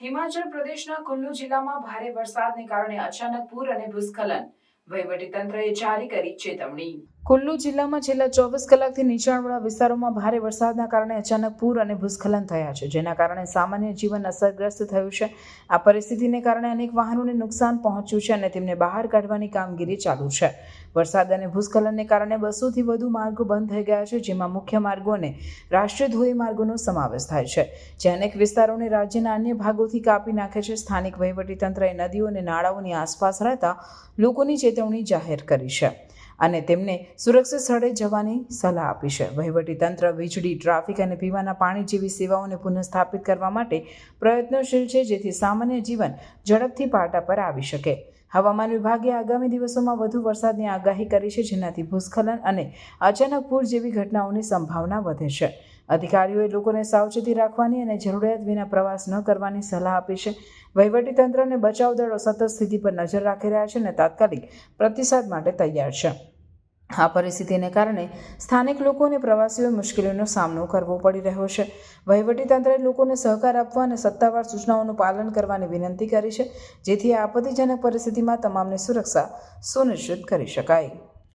હિમાચલ પ્રદેશના કુલ્લુ જિલ્લામાં ભારે વરસાદને કારણે અચાનક પૂર અને ભૂસ્ખલન વહીવટીતંત્રએ જારી કરી ચેતવણી. કુલ્લુ જિલ્લામાં છેલ્લા ચોવીસ કલાકથી નીચાણવાળા વિસ્તારોમાં ભારે વરસાદના કારણે અચાનક પૂર અને ભૂસ્ખલન થયા છે, જેના કારણે સામાન્ય જીવન અસરગ્રસ્ત થયું છે. આ પરિસ્થિતિને કારણે અનેક વાહનોને નુકસાન પહોંચ્યું છે અને તેમને બહાર કાઢવાની કામગીરી ચાલુ છે. વરસાદ અને ભૂસ્ખલનને કારણે બસોથી વધુ માર્ગો બંધ થઈ ગયા છે, જેમાં મુખ્ય માર્ગો અને રાષ્ટ્રીય ધોરીમાર્ગોનો સમાવેશ થાય છે, જે અનેક વિસ્તારોને રાજ્યના અન્ય ભાગોથી કાપી નાખે છે. સ્થાનિક વહીવટીતંત્રએ નદીઓ અને નાળાઓની આસપાસ રહેતા લોકોની ચેતવણી જાહેર કરી છે અને તેમને સુરક્ષિત સ્થળે જવાની સલાહ આપી છે. વહીવટીતંત્ર વીજળી, ટ્રાફિક અને પીવાના પાણી જેવી સેવાઓને પુનઃસ્થાપિત કરવા માટે પ્રયત્નશીલ છે, જેથી સામાન્ય જીવન ઝડપથી પાટા પર આવી શકે. હવામાન વિભાગે આગામી દિવસોમાં વધુ વરસાદની આગાહી કરી છે, જેનાથી ભૂસ્ખલન અને અચાનક પૂર જેવી ઘટનાઓની સંભાવના વધે છે. અધિકારીઓએ લોકોને સાવચેતી રાખવાની અને જરૂરિયાત વિના પ્રવાસ ન કરવાની સલાહ આપી છે. વહીવટીતંત્ર અને બચાવ દળો સતત સ્થિતિ પર નજર રાખી રહ્યા છે અને તાત્કાલિક પ્રતિસાદ માટે તૈયાર છે. આ પરિસ્થિતિને કારણે સ્થાનિક લોકો અને પ્રવાસીઓ મુશ્કેલીઓનો સામનો કરવો પડી રહ્યો છે. વહીવટીતંત્રએ લોકોને સહકાર આપવા અને સત્તાવાર સૂચનાઓનું પાલન કરવાની વિનંતી કરી છે, જેથી આ આપત્તિજનક પરિસ્થિતિમાં તમામની સુરક્ષા સુનિશ્ચિત કરી શકાય.